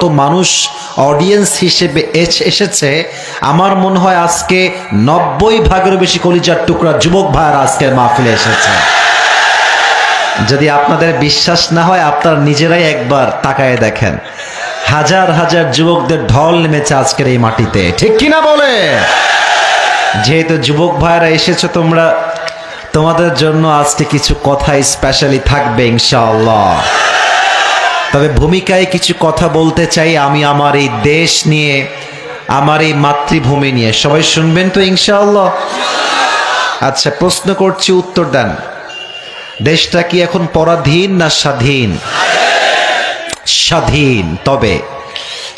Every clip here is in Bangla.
তো মানুষ অডিয়েন্স হিসেবে এসেছে, আমার মনে হয় আজকে নব্বই ভাগের বেশি কলিজার টুকরা যুবক ভাইয়ার আজকের মাহফিলে এসেছে। যদি আপনাদের বিশ্বাস না হয়, আপনারা নিজেরাই একবার তাকায় দেখেন। হাজার হাজার যুবকদের ঢল নেমেছে আজকের এই মাটিতে। ঠিক কিনা বলে? যেহেতু যুবক ভাইরা এসেছ তোমরা, তোমাদের জন্য আজকে কিছু কথা স্পেশালি থাকবে, ইনশাআল্লাহ। তবে ভূমিকায় কিছু কথা বলতে চাই, আমি আমার এই দেশ নিয়ে, আমার এই মাতৃভূমি নিয়ে। সবাই শুনবেন তো, ইনশাআল্লাহ? আচ্ছা প্রশ্ন করছি, উত্তর দেন। দেশটা কি এখন পরাধীন না স্বাধীন? স্বাধীন। তবে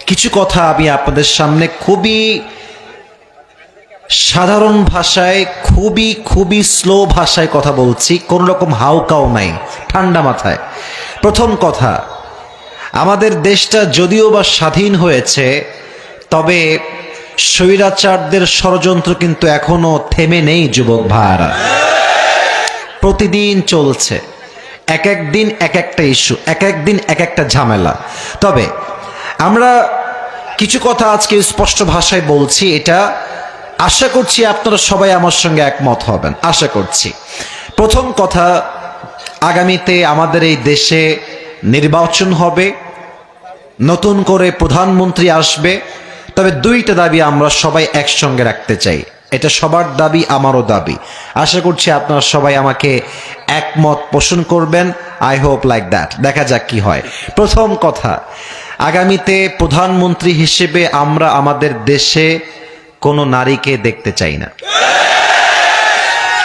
কিছু কথা আমি আপনাদের সামনে খুবই সাধারণ ভাষায়, খুবই খুবই স্লো ভাষায় কথা বলছি, কোন রকম হাউকাও নাই, ঠান্ডা মাথায়। প্রথম কথা আমাদের দেশটা যদিও বা স্বাধীন হয়েছে, তবে স্বৈরাচারদের ষড়যন্ত্র কিন্তু এখনও থেমে নেই, যুবক ভাইয়ারা। প্রতিদিন চলছে। এক এক দিন এক একটা ইস্যু, এক এক দিন এক একটা ঝামেলা। তবে আমরা কিছু কথা আজকে স্পষ্ট ভাষায় বলছি, এটা আশা করছি আপনারা সবাই আমার সঙ্গে একমত হবেন। আশা করছি। প্রথম কথা, আগামীতে আমাদের এই দেশে নির্বাচন হবে, নতুন করে প্রধানমন্ত্রী আসবে। তবে দুইটা দাবি আমরা সবাই একসঙ্গে রাখতে চাই। এটা সবার দাবি, আমারও দাবি। আশা করছি আপনারা সবাই আমাকে একমত পোষণ করবেন। আই হোপ লাইক দ্যাট দেখা যাক কি হয়। প্রথম কথা, আগামীতে প্রধানমন্ত্রী হিসেবে আমরা আমাদের দেশে কোনো নারীকে দেখতে চাই না।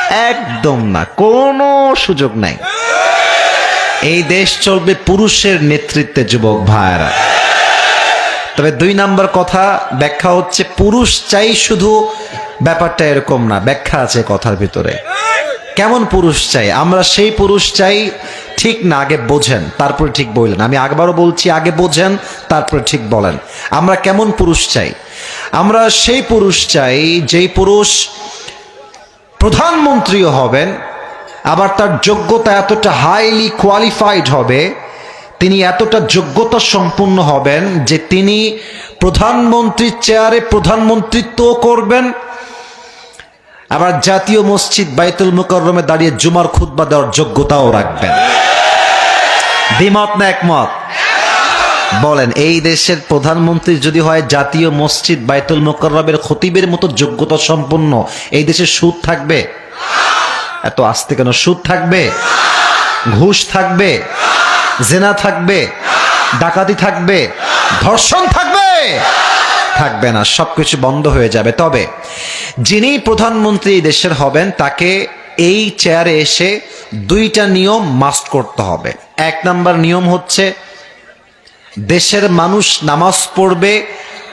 একদম না, কোনো সুযোগ নাই। এই দেশ চলবে পুরুষের নেতৃত্বে, যুবক ভাইয়েরা। তবে দুই নাম্বার কথা, ব্যাখ্যা হচ্ছে পুরুষ চাই শুধু, ব্যাপারটা এরকম না, ব্যাখ্যা আছে কথার ভিতরে। কেমন পুরুষ চাই? আমরা সেই পুরুষ চাই, ঠিক না, আগে বোঝেন, তারপরে ঠিক বললেন। আমি আগবারও বলছি, আগে বোঝেন, তারপরে ঠিক বলেন। আমরা কেমন পুরুষ চাই? আমরা সেই পুরুষ চাই, যেই পুরুষ প্রধানমন্ত্রীও হবেন আবার তার যোগ্যতা এতটা হাইলি কোয়ালিফাইড হবে, তিনি এতটা যোগ্যতা সম্পূর্ণ হবেন যে তিনি প্রধানমন্ত্রীর চেয়ারে প্রধানমন্ত্রিত্ব করবেন। আবার জাতীয় মসজিদ বাইতুল মুকররমে দাঁড়িয়ে জুমার খুতবা দেওয়ার যোগ্যতাও রাখবেন। দ্বিমত না একমত? বলেন, এই দেশের প্রধানমন্ত্রী যদি হয় জাতীয় মসজিদ বাইতুল মুকররমের খতিবের মতো যোগ্যতা সম্পন্ন, এই দেশে সুদ থাকবে? এত আস্তে কেন? সুদ থাকবে? ঘুষ থাকবে? জেনা থাকবে? ডাকাতি থাকবে? ধর্ষণ থাকবে? থাকবে না, সবকিছু বন্ধ হয়ে যাবে। তবে যিনি প্রধানমন্ত্রী দেশের হবেন, তাকে এই চেয়ারে এসে দুইটা নিয়ম মাস্ট করতে হবে। এক নাম্বার নিয়ম হচ্ছে, দেশের মানুষ নামাজ পড়বে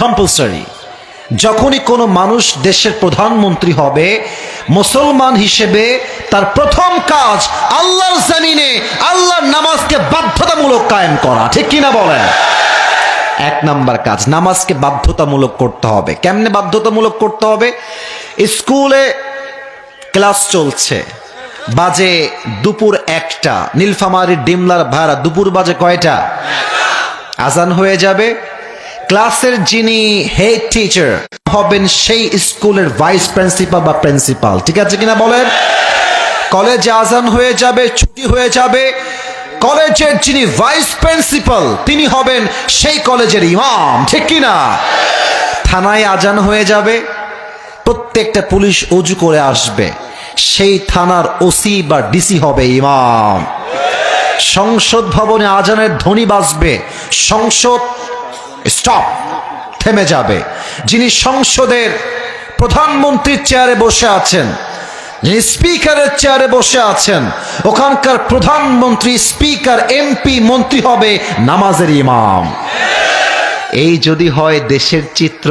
compulsory যখনই কোনো মানুষ দেশের প্রধানমন্ত্রী হবে, মুসলমান হিসেবে তার প্রথম কাজ আল্লাহর জামিনে আল্লাহর নামাজকে বাধ্যতামূলক কায়েম করা। ঠিক কিনা বলেন? এক নাম্বার কাজ, নামাজকে বাধ্যতামূলক করতে হবে। কেমনে বাধ্যতামূলক করতে হবে? স্কুলে ক্লাস চলছে। বাজে দুপুর একটা, নীলফামারির ডিমলার ভাড়া, দুপুর বাজে কয়টা? আজান হয়ে যাবে ক্লাসের যিনি হেড টিচার হবেন সেই স্কুলের ভাইস প্রিন্সিপাল বা প্রিন্সিপাল। ঠিক আছে কিনা বলেন? কলেজে আজান হয়ে যাবে, ছুটি হয়ে যাবে। কলেজের যিনি ভাইস প্রিন্সিপাল, তিনি হবেন সেই কলেজের ইমাম। ঠিক কিনা? থানায় আজান হয়ে যাবে। প্রত্যেকটা পুলিশ অজু করে আসবে। সেই থানার ওসি বা ডিসি হবে ইমাম। সংসদ ভবনে আজানের ধ্বনি বাজবে। সংসদ স্টপ থেমে যাবে। যিনি সংসদের প্রধানমন্ত্রীর চেয়ারে বসে আছেন, যিনি স্পিকারের চেয়ারে বসে আছেন, ওখানকার প্রধানমন্ত্রী, স্পিকার, এমপি, মন্ত্রী হবে নামাজের ইমাম। এই যদি হয় দেশের চিত্র,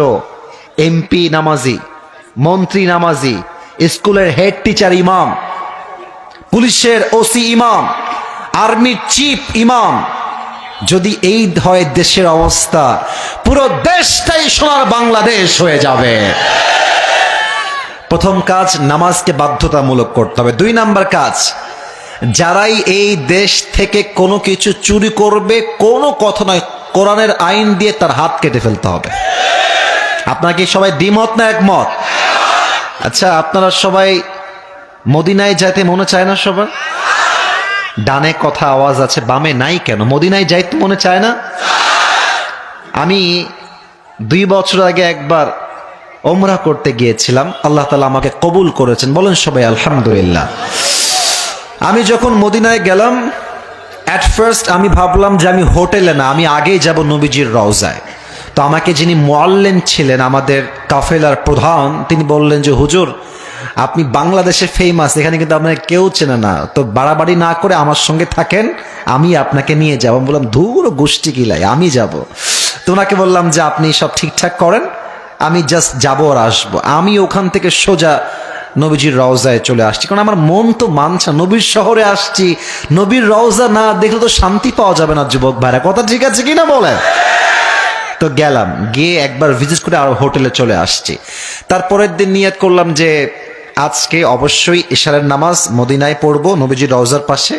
এমপি নামাজি, মন্ত্রী নামাজি, স্কুলের হেড টিচার ইমাম, পুলিশের ওসি ইমাম, আর্মির চিফ ইমাম যদি এই হয় দেশের অবস্থা, পুরো দেশটাই সোনার বাংলাদেশ হয়ে যাবে। প্রথম কাজ, নামাজকে বাধ্যতামূলক করতে হবে। দুই নাম্বার কাজ, যারাই এই দেশ থেকে কোনো কিছু চুরি করবে, কোনো কথা নয়, কোরআনের আইন দিয়ে তার হাত কেটে ফেলতে হবে। আপনারা কি সবাই দ্বিমত না একমত? আচ্ছা আপনারা সবাই মদিনায় যাইতে মনে চায় না সবার? ডানে কথা আওয়াজ আছে, বামে নাই কেন? মদিনায় যাইতে মনে চায় না? আমি দুই বছর আগে একবার ওমরা করতে গিয়েছিলাম, আল্লাহ তালা আমাকে কবুল করেছেন। বলেন সবাই, আলহামদুলিল্লাহ। আমি যখন মদিনায় গেলাম অ্যাট ফার্স্ট আমি ভাবলাম যে আমি হোটেলে না, আমি আগেই যাব নবীজির রওজায়। তো আমাকে যিনি মোয়াল্লেম ছিলেন, আমাদের কাফেলার প্রধান, তিনি বললেন যে, হুজুর আপনি বাংলাদেশে ফেমাস এখানে কিন্তু আপনাকে কেউ চেনে না। তো বাড়াবাড়ি না করে আমার সঙ্গে থাকেন, আমি আপনাকে নিয়ে যাব। বললাম, ধুর গোষ্ঠী কিলাই আমি যাব। তো ওনাকে বললাম যে, আপনি সব ঠিকঠাক করেন, আমি জাস্ট যাব আর আসব। আমি ওখান থেকে সোজা নবীজির রওজায় চলে আসছি। কারণ আমার মন তো মানছে নবীর শহরে আসছি। নবীর রওজা না দেখলে তো শান্তি পাওয়া যাবে না, যুবক ভাইরা। কথা ঠিক আছে কি না বলেন? তো গেলাম, গিয়ে একবার ভিজিট করে আর হোটেলে চলে আসছি। তারপরের দিন নিয়ত করলাম যে আজকে অবশ্যই ইশারের নামাজ মদিনায় পড়ব নবীজির রওজার পাশে,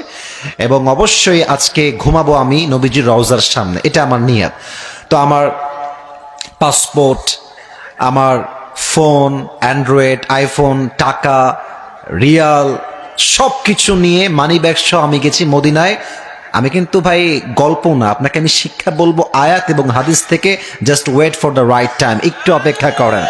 এবং অবশ্যই আজকে ঘুমাবো আমি নবীজির রওজার সামনে। এটা আমার নিয়ত। তো আমার পাসপোর্ট, আমার ফোন, অ্যান্ড্রয়েড, আইফোন, টাকা, রিয়াল সব কিছু নিয়ে মানি ব্যাগ সহ আমি গেছি মদিনায়। আমি কিন্তু ভাই গল্প না, আপনাকে আমি শিক্ষা বলব, আয়াত এবং হাদিস থেকে just wait for the right time একটু অপেক্ষা করেন।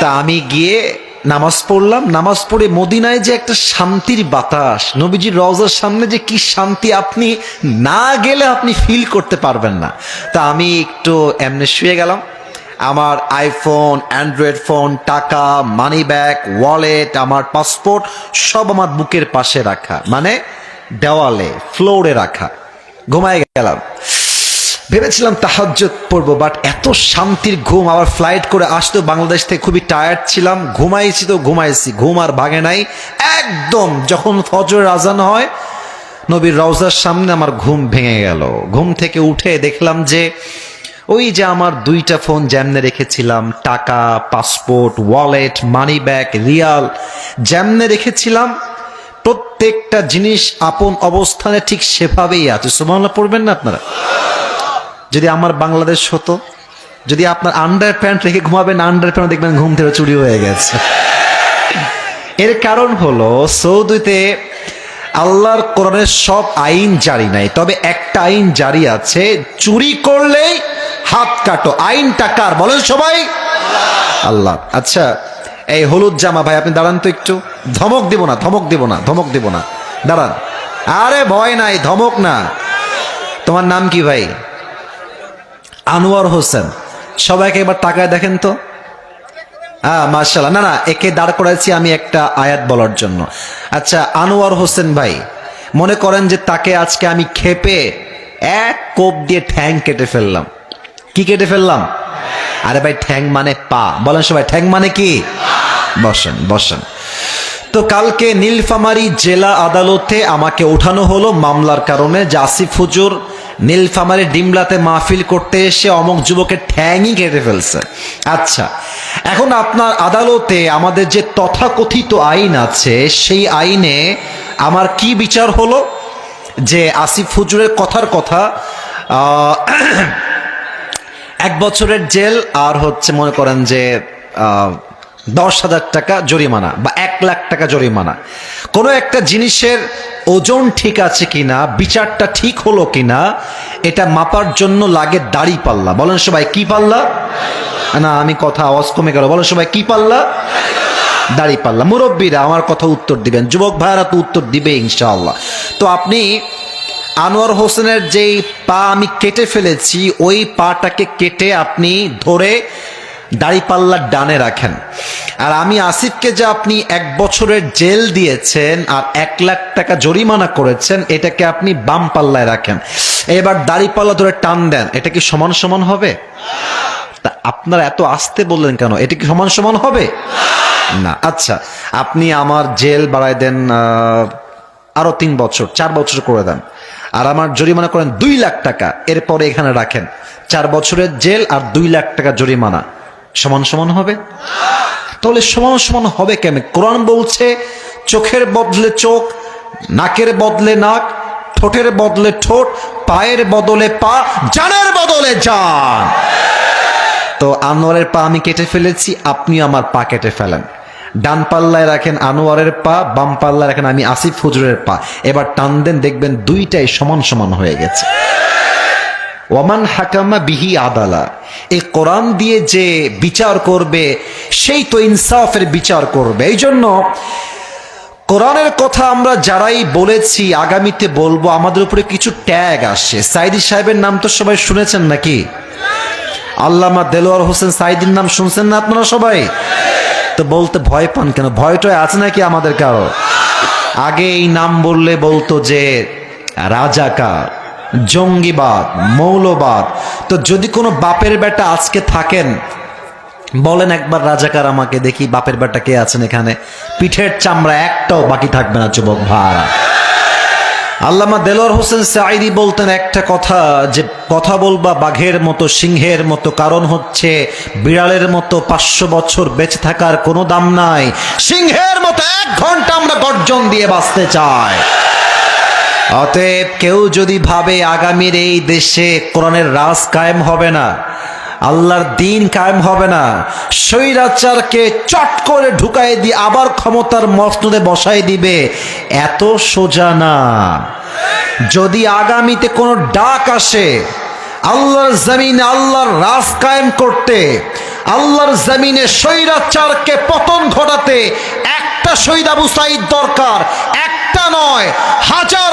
তা আমি গিয়ে নামাজ পড়লাম, নামাজ পড়ে মদিনায় যে একটা শান্তির বাতাস, নবীজির রওজার সামনে যে কি শান্তি আপনি না গেলে আপনি ফিল করতে পারবেন না। তা আমি একটু এমনি শুয়ে গেলাম। আমার আইফোন অ্যান্ড্রয়েড ফোন টাকা মানি ব্যাগ ওয়ালেট আমার পাসপোর্ট সব আমার বুকের পাশে রাখা। মানে দেওয়ালে ফ্লোরে রাখা। ঘুমায় গেলাম। ভেবেছিলাম তাহাজ্জুদ পড়ব বাট এত শান্তির ঘুম, আবার ফ্লাইট করে আসতো বাংলাদেশ থেকে খুবই টায়ার্ড ছিলাম, ঘুমাইছি তো ঘুমাইছি, ঘুম আর ভাগে নাই, একদম যখন ফজর আজান হয়, নবীর রওজার সামনে আমার ঘুম ভেঙে গেল। ঘুম থেকে উঠে দেখলাম যে ওই যে আমার দুইটা ফোন যেমনে রেখেছিলাম, টাকা পাসপোর্ট ওয়ালেট মানি ব্যাগ রিয়াল যেমনে রেখেছিলাম। প্রত্যেকটা জিনিস আপন অবস্থানে ঠিক সেভাবেই আছে। সুমাল্লাহ পড়বেন না আপনারা? যদি আমার বাংলাদেশ হতো, যদি আপনার আন্ডার প্যান্ট রেখে ঘুমাবেন আন্ডার প্যান্ট দেখবেন ঘুম থেকে চুরি হয়ে গেছে। এর কারণ হলো, সৌদিতে আল্লাহর কোরআনের সব আইন জারি নাই। তবে একটা আইন জারি আছে, চুরি করলেই হাত কাটো। আইন টাকার বলেন সবাই। আল্লাহ। আচ্ছা এই হলুদ জামা, ভাই, আপনি দাঁড়ান তো একটু। ধমক দিব না, ধমক দিব না, ধমক দিব না। দাঁড়ান। আরে ভয় নাই, ধমক না। তোমার নাম কি, ভাই? আনোয়ার হোসেন। সবাইকে এবার তাকায় দেখেন তো। হ্যাঁ মার্শাল্লাহ না না, একে দাঁড় করাইছি আমি একটা আয়াত বলার জন্য। আচ্ছা আনোয়ার হোসেন ভাই, মনে করেন যে তাকে আজকে আমি খেপে এক কোপ দিয়ে ঠ্যাং কেটে ফেললাম। কি কেটে ফেললাম? আরে ভাই, ঠ্যাং মানে পা। বলেন সবাই, ঠ্যাং মানে কি? বসেন বসেন। তো কালকে নীলফামারী জেলা আদালতে আমাকে ওঠানো হলো মামলার কারণে। যে আসিফ হুজুর নীলফামারী ডিমলাতে মাহফিল করতে এসে অমক যুবকের ঠ্যাংই কেটে ফেলছে। আচ্ছা এখন আপনার আদালতে আমাদের যে তথাকথিত আইন আছে, সেই আইনে আমার কি বিচার হলো? যে আসিফ হুজুরের কথার কথা এক বছরের জেল, আর হচ্ছে মনে করেন যে দশ হাজার টাকা জরিমানা বা এক লাখ টাকা জরিমানা। কোনো একটা জিনিসের ওজন ঠিক আছে কিনা, বিচারটা ঠিক হলো কিনা, এটা মাপার জন্য লাগে দাড়ি পাল্লা। বলেন সবাই, কি পাল্লা? না, আমি কথা আওয়াজ কমে গেল। বলেন সবাই, কি পাল্লা? দাড়ি পাল্লা। মুরব্বীরা আমার কথা উত্তর দিবেন। যুবক ভাইয়ারা তো উত্তর দিবে ইনশাআল্লাহ। তো আপনি আনোয়ার হোসেনের যেই পা আমি কেটে ফেলেছি, ওই পাটাকে কেটে আপনি ধরে দাড়িপাল্লার ডানে রাখেন। আর আমি আসিফকে যে আপনি এক বছরের জেল দিয়েছেন আর এক লাখ টাকা জরিমানা করেছেন, এটাকে আপনি বাম পাল্লায় রাখেন। এবার দাড়িপাল্লা ধরে টান দেন, এটা কি সমান সমান হবে? তা আপনারা এত আসতে বললেন কেন? এটা কি সমান সমান হবে? না। আচ্ছা আপনি আমার জেল বাড়ায় দেন আরও তিন বছর, চার বছর করে দেন। আর আমার জরিমানা করেন দুই লাখ টাকা, এরপরে এখানে রাখেন। চার বছরের জেল আর দুই লাখ টাকা জরিমানা। সমান সমান হবে? তাহলে সমান সমান হবে কেন কোরআন বলছে, চোখের বদলে চোখ, নাকের বদলে নাক, ঠোঁটের বদলে ঠোঁট, পায়ের বদলে পা, জানের বদলে জান। তো আনোয়ারের পা আমি কেটে ফেলেছি, আপনি আমার পা কেটে ফেলেন। ডান পাল্লায় রাখেন আনোয়ারের পা, বাম পাল্লায় রাখেন আমি আসিফ হুজুরের পা। এবার টান দেন, দেখবেন দুইটাই সমান সমান হয়ে গেছে। ওয়ামান হাকামা বিহি আদালা। এই কোরআন দিয়ে যে বিচার করবে, সেই তো ইনসাফের বিচার করবে। এই জন্য কোরআনের কথা আমরা যারাই বলেছি, আগামীতে বলব, আমাদের উপরে কিছু ট্যাগ আসছে। সাইদি সাহেবের নাম তো সবাই শুনেছেন নাকি? আল্লামা দেলোয়ার হোসেন সাইদির নাম শুনছেন না আপনারা সবাই? তো বলতে ভয় পান কেন? ভয়টয় আছে নাকি আমাদের কারও? আগে এই নাম বললে বলতো যে রাজাকার জঙ্গিবাদ, মৌলবাদ। তো যদি কোনো বাপের বেটা আজকে থাকেন, বলেন একবার রাজাকার আমাকে, দেখি বাপের বেটা কে আছেন এখানে। পিঠের চামড়া একটাও বাকি থাকবে না, যুবক ভাড়া আল্লামা দেলোয়ার হোসেন সাইদি বলতেন একটা কথা, যে কথা বলবা বাঘের মতো, সিংহের মতো, কারণ হচ্ছে বিড়ালের মতো পাঁচশো বছর বেঁচে থাকার কোনো দাম নাই। সিংহের মতো এক ঘণ্টা আমরা গর্জন দিয়ে বাঁচতে চাই। অতএব কেউ যদি ভাবে আগামীর এই দেশে কোরআনের রাজ কায়েম হবে না, আল্লাহর দিন কায়েম হবে না, স্বৈরাচারকে চট করে ঢুকাই দিয়ে আবার ক্ষমতার মসনদে বসাই দিবে, এত সোজা না। যদি আগামীতে কোনো ডাক আসে, আল্লাহর জমিনে আল্লাহর রাজ কায়েম করতে, আল্লাহর জমিনে স্বৈরাচারকে পতন ঘটাতে একটা আবু সাইদ দরকার, একটা নয়, হাজার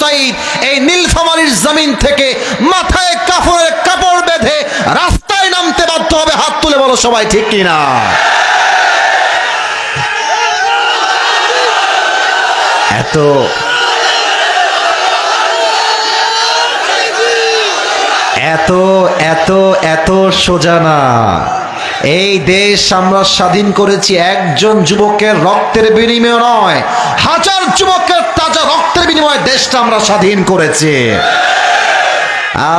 সাইদ এই নীলফামারীর জমিন থেকে মাথায় কাপড়ের কাপড় বেঁধে রাস্তায় নামতে বাধ্য হবে, হাত তুলে বলো সবাই ঠিক কিনা? এত এত এত এত সোজা না। এই দেশ আমরা স্বাধীন করেছি একজন যুবকের রক্তের বিনিময় নয়, হাজার যুবকের রক্তের বিনিময়ে দেশটা আমরা স্বাধীন করেছি।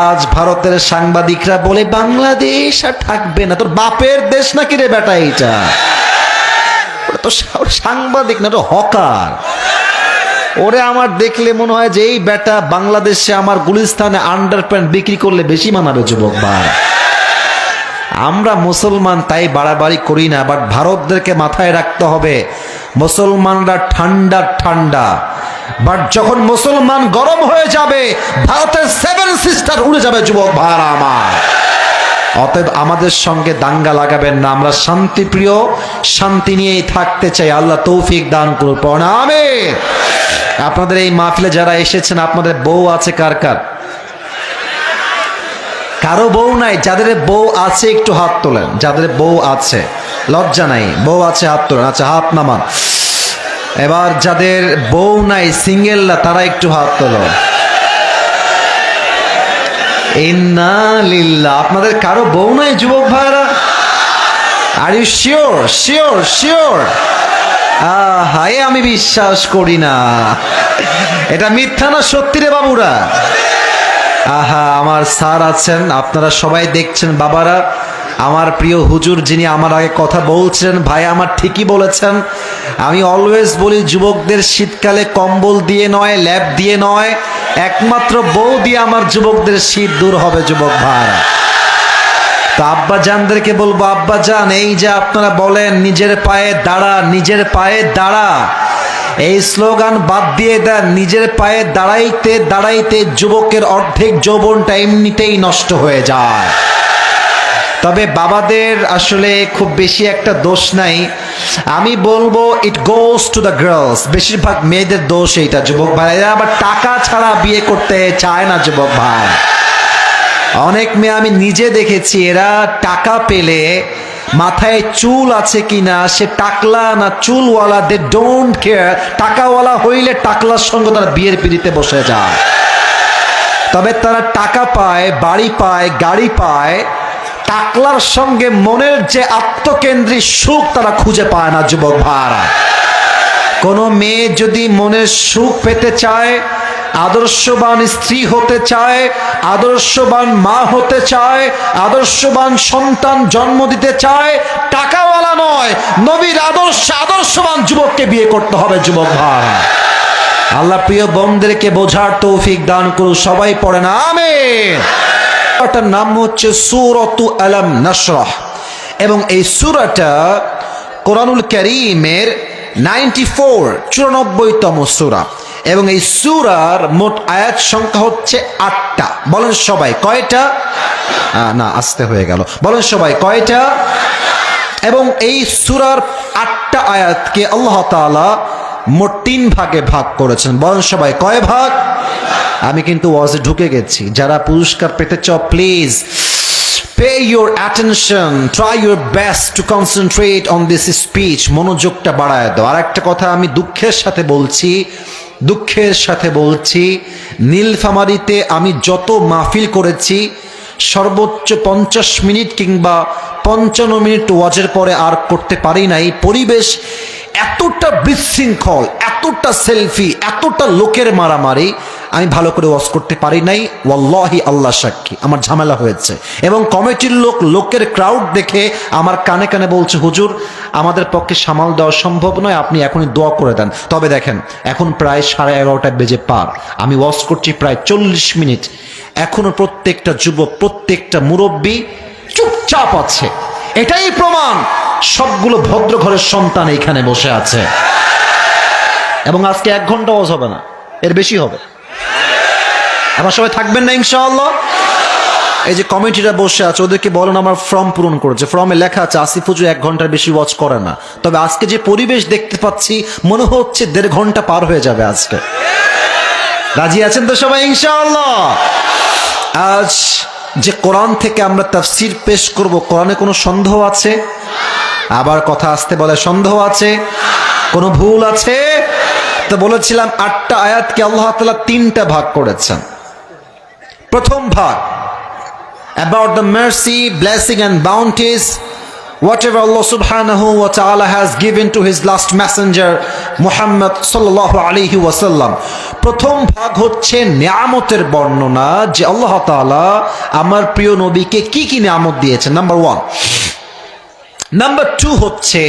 আজ ভারতের সাংবাদিকরা বলে, বাংলাদেশ আর থাকবে না। তোর বাপের দেশ নাকি রে বেটা এইটা? তো সাংবাদিক না তো হকার। ওরে আমার দেখলে মনে হয় যে এই বেটা বাংলাদেশে আমার গুলিস্তানে আন্ডার প্যান্ট বিক্রি করলে বেশি মানাবে, যুবক ভাই। আমরা মুসলমান, তাই বাড়াবাড়ি করি না বাট ভারতদেরকে মাথায় রাখতে হবে, মুসলমানরা ঠান্ডা ঠান্ডা। বাট যখন মুসলমান গরম হয়ে যাবে, ভারতের সেভেন সিস্টার উড়ে যাবে, যুবক ভাড়া আমার। অতএব আমাদের সঙ্গে দাঙ্গা লাগাবেন না, আমরা শান্তিপ্রিয়, শান্তি নিয়েই থাকতে চাই। আল্লাহ তৌফিক দান করুন প্রণামে আপনাদের এই মাহফিলে যারা এসেছেন, আপনাদের বউ আছে কার কার? কারও বউ নাই, যাদের বউ আছে, একটু হাত তোলেন। যাদের বউ আছে, লজ্জা নাই, বউ আছে, হাত তোলেন। আচ্ছা হাত নামান। এবার যাদের বউ নাই সিঙ্গেলরা তারা একটু হাত তোলো। ইন্না লিল্লাহ। আপনাদের কারও বউ নাই, যুবক ভাইরা are you sure sure sure হায় আমি বিশ্বাস করি না। এটা মিথ্যা না সত্যি রে বাবুরা? আহা, আমার স্যার আছেন, আপনারা সবাই দেখছেন, বাবারা। আমার প্রিয় হুজুর যিনি আমার আগে কথা বলছেন ভাই আমার ঠিকই বলেছেন। আমি অলওয়েজ বলি, যুবকদের শীতকালে কম্বল দিয়ে নয়, ল্যাব দিয়ে নয়, একমাত্র বউ দিয়ে আমার যুবকদের শীত দূর হবে, যুবক ভাই তো আব্বা জানদেরকে বলব, আব্বা জান, এই যে আপনারা বলেন, নিজের পায়ে দাঁড়া, নিজের পায়ে দাঁড়া। এই স্লোগান বাদ দিয়ে দেন, নিজের পায়ে দাঁড়াইতে দাঁড়াইতে যুবকের অর্ধেক যৌবনটা এমনিতেই নষ্ট হয়ে যায়। তবে বাবাদের আসলে খুব বেশি একটা দোষ নাই। আমি বলব it goes to the girls বেশিরভাগ মেয়েদের দোষ এইটা, যুবক ভাই আবার টাকা ছাড়া বিয়ে করতে চায় না যুবক ভাই। অনেক মেয়ে আমি নিজে দেখেছি, এরা টাকা পেলে মাথায় চুল আছে কিনা, সে টাকলা না চুলওয়ালা দে ডোন্ট কেয়ার টাকাওয়ালা হইলে টাকলার সঙ্গে তারা বিয়ের পিড়িতে বসে যায়। তবে তারা টাকা পায়, বাড়ি পায়, গাড়ি পায় টাকলার সঙ্গে মনের যে আত্মকেন্দ্রিক সুখ তারা খুঁজে পায় না, যুবক ভাড়া কোনো মেয়ে যদি মনের সুখ পেতে চায়, আদর্শবান স্ত্রী হতে চায়, আদর্শবান মা হতে চায়, আদর্শবান সন্তান জন্ম দিতে চায়, টাকাওয়ালা নয়, নবীর আদর্শ, আদর্শবান যুবককে বিয়ে করতে হবে, যুবক ভাই আল্লাহ প্রিয় বোনদেরকে বোঝার তৌফিক দান করুন, সবাই পড়ে না আমেন। সুরাটার নাম হচ্ছে সুরতু আলম নশরাহ। এবং এই সুরাটা কোরআনুল করিমের নাইনটি ফোর, চুরানব্বইতম সুরা। এবং এই সুরার মোট আয়াত সংখ্যা হচ্ছে আটটা। বলেন সবাই, কয়টা? না, আসতে হয়ে গেল। বলেন সবাই, কয়টা? এবং এই সুরার আটটা আয়াতকে আল্লাহ তাআলা মোট তিন ভাগে ভাগ করেছেন। বলেন সবাই, কয় ভাগ? আমি কিন্তু ওয়াজে ঢুকে গেছি। যারা পুরস্কার পেতে চাও please pay your attention try your best to concentrate on this speech মনোযোগটা বাড়ায় দাও। আর একটা কথা আমি দুঃখের সাথে বলছি, দুঃখের সাথে বলছি, নীলফামারিতে আমি যত মাহফিল করেছি, সর্বোচ্চ পঞ্চাশ মিনিট কিংবা পঞ্চান্ন মিনিট ওয়াজের পরে আর করতে পারি নাই। পরিবেশ এতটা বিশৃঙ্খল, এতটা সেলফি, এতটা লোকের মারামারি আমি ভালো করে ওয়াজ করতে পারি নাই। ওয়াল্লাহি আল্লাহ সাক্ষী। আমার ঝামেলা হয়েছে। এবং কমিটির লোক, লোকের ক্রাউড দেখে আমার কানে কানে বলছে, হুজুর, আমাদের পক্ষে সামাল দেওয়া সম্ভব নয়, আপনি এখনই দোয়া করে দেন। তবে দেখেন, এখন প্রায় সাড়ে এগারোটা বেজে পার। আমি ওয়াজ করছি প্রায় চল্লিশ মিনিট। এখনও প্রত্যেকটা যুবক, প্রত্যেকটা মুরব্বী চুপচাপ আছে। এটাই প্রমাণ। সবগুলো ভদ্র ঘরের সন্তান এখানে বসে আছে। এবং আজকে এক ঘণ্টা ওয়াজ হবে না। এর বেশি হবে। আমার সবাই থাকবেন না, ইনশাআল্লাহ? এই যে কমিটিরা বসে আছে, ওদেরকে বলেন আমার ফর্ম পূরণ করেছে। ফর্মে লেখা আছে, আসিফ হুজুর এক ঘণ্টার বেশি ওয়াচ করে না। তবে আজকে যে পরিবেশ দেখতে পাচ্ছি, মনে হচ্ছে দেড় ঘণ্টা পার হয়ে যাবে আজকে। রাজি আছেন তো সবাই, ইনশাআল্লাহ? আজ যে কোরআন থেকে আমরা তাফসির পেশ করব, কোরআনে কোনো সন্দেহ আছে? আবার কথা আসতে বলে সন্দেহ আছে? কোনো ভুল আছে? তো বলেছিলাম আটটা আয়াতকে আল্লাহ তালা তিনটা ভাগ করেছেন। প্রথম ভাগ about the mercy blessing and bounties whatever আল্লাহ সুবহানহু ওয়া তাআলা has given to his last messenger Muhammad সাল্লাল্লাহু আলাইহি ওয়াসাল্লাম প্রথম ভাগ হচ্ছে নিয়ামতের বর্ণনা যে আল্লাহ তাআলা আমার প্রিয় নবীকে কি কি নিয়ামত দিয়েছেন। নাম্বার ওয়ান নাম্বার টু হচ্ছে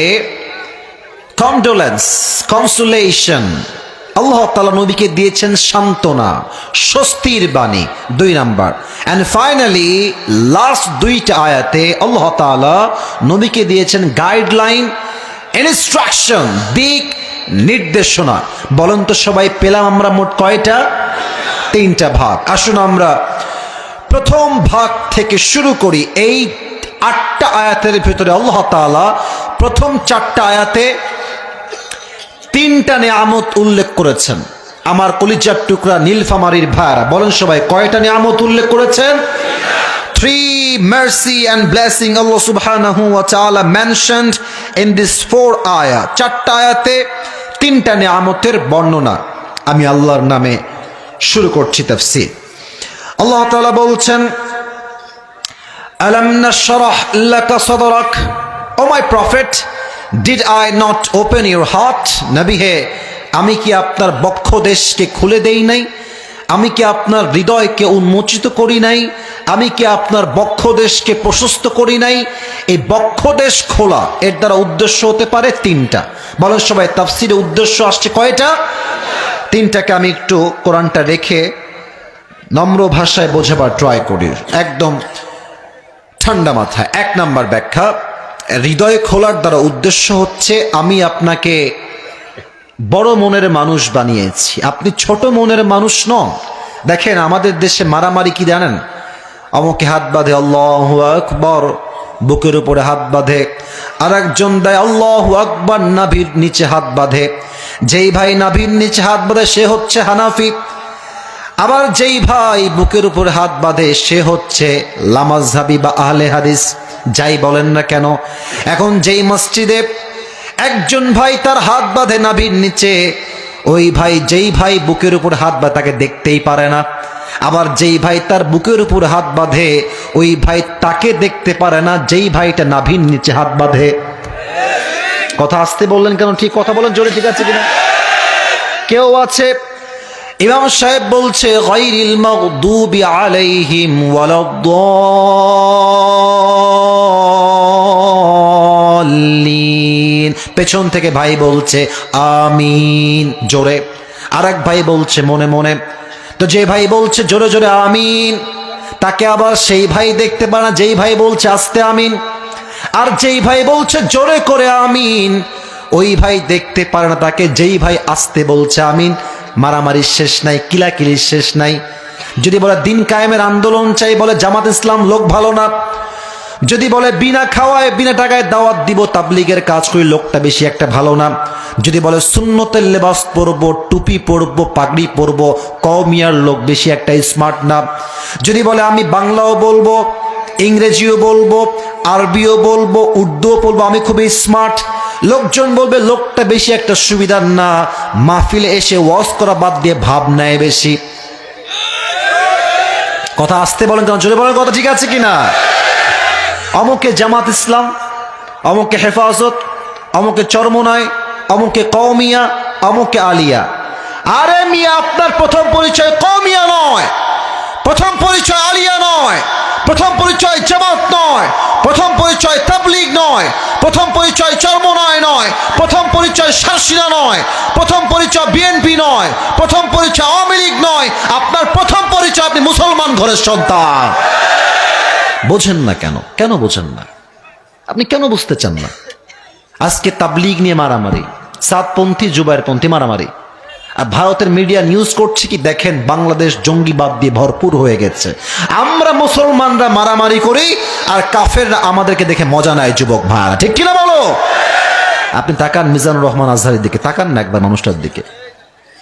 কন্ডোলেন্স কনসুলেশন আল্লাহ তালা নবীকে দিয়েছেন সান্ত্বনা, স্বস্তির বাণী, দুই নাম্বার। অ্যান্ড ফাইনালি লাস্ট দুইটা আয়াতে আল্লাহ তালা নবীকে দিয়েছেন গাইডলাইন ইনস্ট্রাকশন দিক নির্দেশনা। বলেন তো সবাই, পেলাম আমরা মোট কয়টা? তিনটা ভাগ। আসুন আমরা প্রথম ভাগ থেকে শুরু করি। এই আটটা আয়াতের ভিতরে আল্লাহ তাআলা প্রথম চারটা আয়াতে তিনটা নিয়ামত উল্লেখ করেছেন। আমার কলিজার টুকরা নীলফামারির ভাইরা বলেন সবাই, কয়টা নিয়ামত উল্লেখ করেছেন? Three mercy and blessing Allah subhanahu wa ta'ala mentioned in this four ayah চারটা আয়াতে তিনটা নিয়ামতের বর্ণনা আমি আল্লাহর নামে শুরু করছি তাফসীর। আল্লাহ তাআলা বলছেন Alam nashrah laka sadrak O my prophet did I not open your heart নবী হে, আমি কি আপনার বক্ষ দেশকে খুলে দেই নাই? আমি কি আপনার হৃদয়কে উন্মোচিত করি নাই? আমি কি আপনার বক্ষ দেশকে প্রশস্ত করি নাই? এই বক্ষ দেশ খোলা, এর দ্বারা উদ্দেশ্য হতে পারে তিনটা। বলেন সবাই, তাফসিরে উদ্দেশ্য আসছে কয়টা? তিনটাকে আমি একটু কোরআনটা রেখে নম্র ভাষায় বোঝাবার ট্রাই করি। একদম ঠান্ডা মাথায়। এক নাম্বার ব্যাখ্যা হৃদয় খোলার দ্বারা উদ্দেশ্য হচ্ছে, আমি আপনাকে বড় মনের মানুষ বানিয়েছি। আপনি ছোট মনের মানুষ নন। দেখেন, আমাদের দেশে মারামারি কি জানেন? অমুকে হাত বাঁধে, আল্লাহ আকবর। বুকের উপরে হাত বাঁধে। আর একজন দেয়, আল্লাহ আকবর। নাভির নিচে হাত বাঁধে। যেই ভাই নাভির নিচে হাত বাঁধে, সে হচ্ছে হানাফি। আবার যেই ভাই বুকের উপর হাত বাঁধে, সে হচ্ছে লামাজহাবি বা আহলে হাদিস। যাই বলেন না কেন, এখন যেই মসজিদে একজন ভাই তার হাত বাঁধে নাভির নিচে, ওই ভাই যেই ভাই বুকের উপর হাত বা তাকে দেখতেই পারে না। আবার যেই ভাই তার বুকের উপর হাত বাঁধে, ওই ভাই তাকে দেখতে পারে না, যেই ভাইটা নাভির নিচে হাত বাঁধে। কথা আসতে বললেন কেন? ঠিক কথা বলেন, জোরে ঠিক আছে কিনা? কেউ আছে ইমাম সাহেব বলছে, গায়রিল মাগদুবি আলাইহিম ওয়ালাদ-দাল্লিন। পেছন থেকে ভাই বলছে, আমিন। জোরে। আরেক ভাই বলছে, মনে মনে। তো যে ভাই বলছে, জোরে জোরে আমিন। তাকে আবার সেই ভাই দেখতে পারে না, যেই ভাই বলছে, আস্তে আমিন। আর যেই ভাই বলছে, জোরে করে আমিন। ওই ভাই দেখতে পারে না তাকে, যেই ভাই আসতে বলছে, আমিন। মারামারির শেষ নাই, কিলাকিলির শেষ নাই। যদি বলে দিন কায়েমের আন্দোলন চাই, বলে জামাত ইসলাম লোক ভালো না। যদি বলে বিনা খাওয়ায়, বিনা টাকায় দাওয়াত দিব, তাবলিগের কাজ করি লোকটা বেশি একটা ভালো না। যদি বলে সুন্নতের লেবাস পরবো, টুপি পরবো, পাগড়ি পরবো কমিয়ার লোক বেশি একটা স্মার্ট না। যদি বলে আমি বাংলাও বলব, ইংরেজিও বলব, আরবিও বলব, উর্দুও বলব, আমি খুবই স্মার্ট লোকজন বলবে, লোকটা বেশি একটা সুবিধার না। মাহফিলে এসে ওয়াজ করা বাদ দিয়ে ভাব নেয় বেশি। কথা আসতে বলেন কেন জোরে বলেন কথা ঠিক আছে কিনা অমুকে জামাত ইসলাম, অমুকে হেফাজত, অমুকে চরমনায় অমুকে কৌমিয়া অমুকে আলিয়া। আরে মিয়া, আপনার প্রথম পরিচয় কৌমিয়া নয়। প্রথম পরিচয় আলিয়া নয়। প্রথম পরিচয় জামাত নয়, প্রথম পরিচয় তাবলিগ নয়, প্রথম পরিচয় চর্মনয় নয় নয় প্রথম পরিচয় শাসিনা নয়, প্রথম পরিচয় বিএনপি নয়, প্রথম পরিচয় আওয়ামী লীগ নয়, আপনার প্রথম পরিচয় আপনি মুসলমান ঘরের সন্তান। বোঝেন না কেন? কেন বোঝেন না? আপনি কেন বুঝতে চান না? আজকে তাবলিগ নিয়ে মারামারি, সাতপন্থী, জুবাইরপন্থী মারামারি। আর ভারতের মিডিয়া নিউজ করছে কি, দেখেন বাংলাদেশ জঙ্গিবাদ দিয়ে ভরপুর হয়ে গেছে। আমরা মুসলমানরা মারামারি করি আর কাফেররা আমাদেরকে দেখে মজা নেয়, যুবক ভাড়া ঠিক কিনা বলো? আপনি তাকান মিজানুর রহমান আজহারের দিকে, তাকান না একবার মানুষটার দিকে।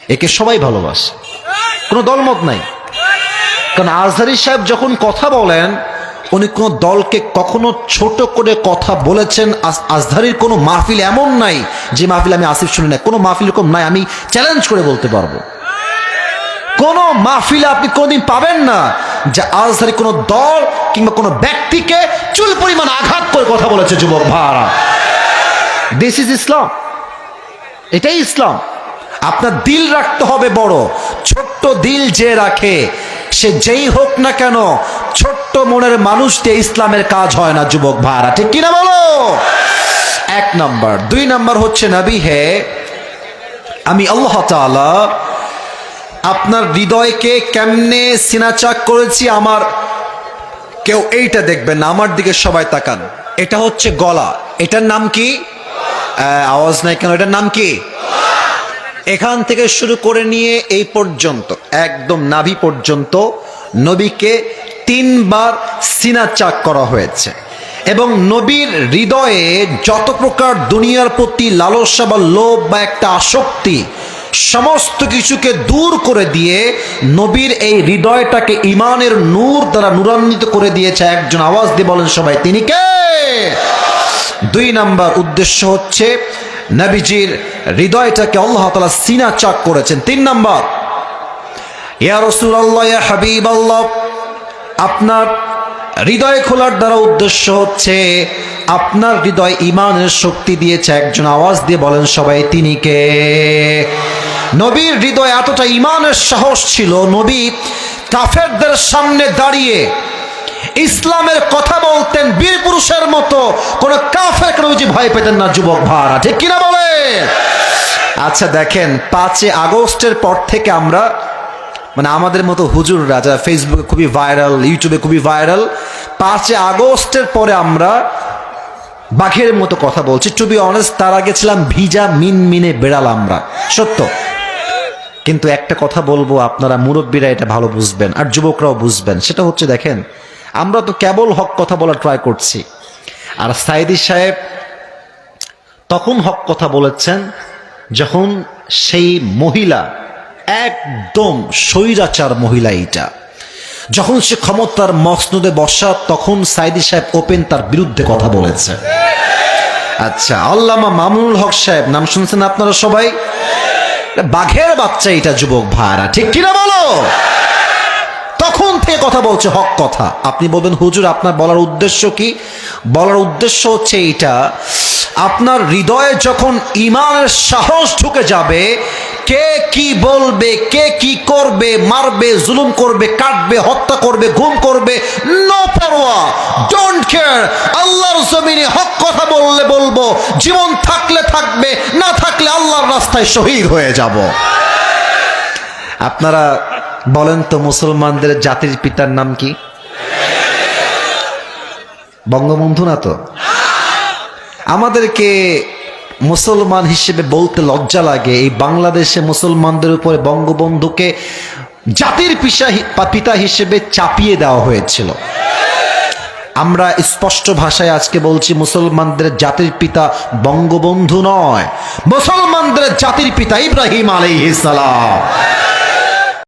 একে সবাই ভালোবাসে। কোনো দলমত নাই। কারণ আজহারি সাহেব যখন কথা বলেন উনি কোনো দলকে কখনো ছোট করে কথা বলেছেন। আজ- আজহারির কোনো মাহফিল এমন নাই যে মাহফিল আমি আসিফ শুনি না কোনো মাহফিল এরকম নাই, আমি চ্যালেঞ্জ করে বলতে পারব। কোনো মাহফিলে আপনি কোনোদিন পাবেন না যে আজহারি কোনো দল কিংবা কোনো ব্যক্তিকে চুল পরিমাণ আঘাত করে কথা বলেছে, যুবক ভাড়া দিস ইজ ইসলাম এটাই ইসলাম আপনার দিল রাখতে হবে বড়। ছোট্ট দিল যে রাখে, সে যেই হোক না কেন ছোট্ট মনের মানুষ দিয়ে ইসলামের কাজ হয় না, যুবক ভাড়া ঠিক কিনা বলো? এক নাম্বার। দুই নাম্বার হচ্ছে নবী হে, আমি আল্লাহ তাআলা আপনার হৃদয়কে কেমনে সিনাচাক করেছি আমার কেউ এইটা দেখবেন না, আমার দিকে সবাই তাকান। এটা হচ্ছে গলা। এটার নাম কি? আওয়াজ নাই কেন? এটার নাম কি? এখান থেকে শুরু করে নিয়ে এই পর্যন্ত, একদম নাভি পর্যন্ত নবীকে তিনবার সিনা চাক করা হয়েছে। এবং নবীর হৃদয়ে যত প্রকার দুনিয়ার প্রতি লালসা বা লোভ বা একটা আসক্তি, সমস্ত কিছুকে দূর করে দিয়ে নবীর এই হৃদয়টাকে ইমানের নূর দ্বারা নূরান্বিত করে দিয়েছে একজন আওয়াজ দিয়ে বলেন সবাই, তিনি কে? দুই নাম্বার উদ্দেশ্য হচ্ছে নবীজির হৃদয়টাকে আল্লাহ তালা সিনা চাক করেছেন। তিন নাম্বার, ইয়া রসুল আল্লাহ হাবিব আল্লাহ আপনার হৃদয় খোলার দ্বারা উদ্দেশ্য হচ্ছে, আপনার হৃদয় ইমানের শক্তি দিয়েছে, একজন আওয়াজ দিয়ে বলেন সবাই, তিনি কে? নবীর হৃদয় এতটা ইমানের সাহস ছিল, নবী কাফেরদের সামনে দাঁড়িয়ে ইসলামের কথা বলতেন, বীর পুরুষের মতো, কোন কাফের নবীজি ভয় পেতেন না, যুবক ভাড়া ঠিক কিনা বলে আচ্ছা দেখেন, পাঁচই আগস্টের পর থেকে আমরা মানে আমাদের মতো হুজুররা যারা ফেসবুকে খুবই ভাইরাল ইউটিউবে খুবই ভাইরাল পাঁচই আগস্টের পরে আমরা বাঘের মতো কথা বলছি। টু বি অনেস্ট তার আগে ছিলাম ভিজা মিন মিনে বেড়াল আমরা। সত্য। কিন্তু একটা কথা বলব, আপনারা মুরব্বীরা এটা ভালো বুঝবেন, আর যুবকরাও বুঝবেন। সেটা হচ্ছে, দেখেন, আমরা তো কেবল হক কথা বলার ট্রাই করছি। আর সাইদি সাহেব তখন হক কথা বলেছেন যখন সেই মহিলা একদম স্বৈরাচার মহিলা এইটা। যখন সে ক্ষমতার মসনদে বসা, তখন সাইদি সাহেব ওপেন তার বিরুদ্ধে কথা বলেছে। আচ্ছা আল্লামা মামুনুল হক সাহেব, নাম শুনছেন আপনারা সবাই? বাঘের বাচ্চা এটা যুবক ভাড়া ঠিক কিনা বলো? তখন থেকে কথা বলছে হক কথা। আপনি বলবেন, হুজুর, আপনার বলার উদ্দেশ্য কি? বলার উদ্দেশ্য হচ্ছে এইটা, আপনার হৃদয়ে যখন ইমানের সাহস ঢুকে যাবে কে কি বলবে, কে কি করবে, মারবে, জুলুম করবে, কাটবে, হত্যা করবে গুম করবে নো পরোয়া ডোন্ট কেয়ার আল্লাহর জমিনে হক কথা বললে বলব, জীবন থাকলে থাকবে, না থাকলে আল্লাহর রাস্তায় শহীদ হয়ে যাব। আপনারা বলেন তো মুসলমানদের জাতির পিতার নাম কি? বঙ্গবন্ধু না তো? আমাদেরকে মুসলমান হিসেবে বলতে লজ্জা লাগে, এই বাংলাদেশে মুসলমানদের উপরে বঙ্গবন্ধুকে জাতির পিসা পিতা হিসেবে চাপিয়ে দেওয়া হয়েছিল। আমরা স্পষ্ট ভাষায় আজকে বলছি, মুসলমানদের জাতির পিতা বঙ্গবন্ধু নয়, মুসলমানদের জাতির পিতা ইব্রাহিম আলী সালাম।